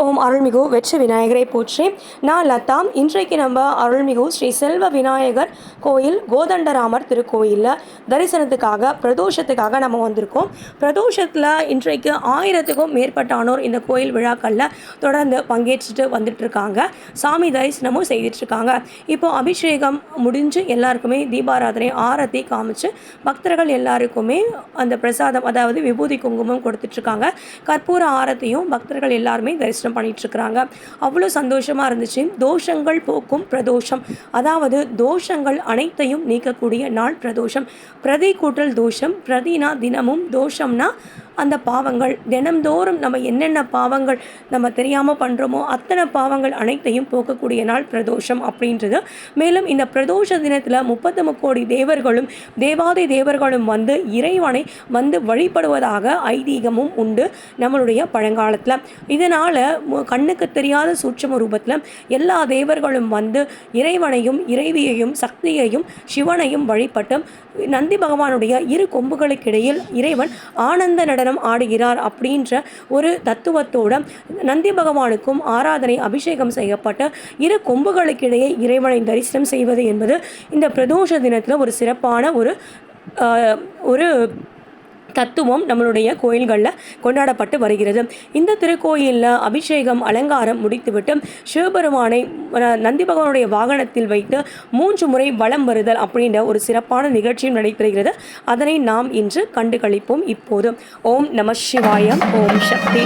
ஓம் அருள்மிகு வெற்றி விநாயகரை போற்றி. நான் லதா இன்றைக்கு நம்ம அருள்மிகு ஸ்ரீ செல்வ விநாயகர் கோயில் கோதண்டராமர் திருக்கோயிலில் தரிசனத்துக்காக பிரதோஷத்துக்காக நம்ம வந்திருக்கோம். பிரதோஷத்தில் இன்றைக்கு ஆயிரத்துக்கும் மேற்பட்டானோர் இந்த கோயில் விழாக்களில் தொடர்ந்து பங்கேற்றுட்டு வந்துட்டு இருக்காங்க சாமி தரிசனமும் செய்துட்ருக்காங்க. இப்போ அபிஷேகம் முடிஞ்சு எல்லாருக்குமே தீபாராதனை ஆரத்தி காமிச்சு பக்தர்கள் எல்லாருக்குமே அந்த பிரசாதம் அதாவது விபூதி குங்குமம் கொடுத்துட்ருக்காங்க. கற்பூர ஆரத்தியும் பக்தர்கள் எல்லாருமே தரிசனம் பண்ணிட்டு இருக்கிறாங்க அவ்வளோ சந்தோஷமாக இருந்துச்சு. தோஷங்கள் போக்கும் பிரதோஷம். அதாவது தோஷங்கள் அனைத்தையும் நீக்கக்கூடிய நாள் பிரதோஷம். பிரதி கூட்டல் தோஷம். பிரதினா தினமும் தோஷம்னா அந்த பாவங்கள் தினம்தோறும் நம்ம என்னென்ன பாவங்கள் நம்ம தெரியாமல் பண்ணுறோமோ அத்தனை பாவங்கள் அனைத்தையும் போக்கக்கூடிய நாள் பிரதோஷம் அப்படின்றது. மேலும் இந்த பிரதோஷ தினத்தில் முப்பத்து முக்கோடி தேவர்களும் தேவாதி தேவர்களும் வந்து இறைவனை வந்து வழிபடுவதாக ஐதீகமும் உண்டு நம்மளுடைய பழங்காலத்தில். இதனால் கண்ணுக்கு தெரியாத சூட்சம ரூபத்தில் எல்லா தேவர்களும் வந்து இறைவனையும் இறைவியையும் சக்தியையும் சிவனையும் வழிபட்டு நந்தி பகவானுடைய இரு கொம்புகளுக்கிடையில் இறைவன் ஆனந்த நடனம் ஆடுகிறார் அப்படின்ற ஒரு தத்துவத்தோட நந்தி பகவானுக்கும் ஆராதனை அபிஷேகம் செய்யப்பட்ட இரு கொம்புகளுக்கிடையே இறைவனை தரிசனம் செய்வது என்பது இந்த பிரதோஷ தினத்தில் ஒரு சிறப்பான ஒரு ஒரு தத்துவம் நம்மளுடைய கோயில்களில் கொண்டாடப்பட்டு வருகிறது. இந்த திருக்கோயிலில் அபிஷேகம் அலங்காரம் முடித்துவிட்டு சிவபெருமானை நந்தி பகவானுடைய வாகனத்தில் வைத்து மூன்று முறை வலம் வருதல் அப்படின்ற ஒரு சிறப்பான நிகழ்ச்சியும் நடைபெறுகிறது. அதனை நாம் இன்று கண்டு களிப்போம் இப்போது. ஓம் நம சிவாயம் ஓம் சக்தி.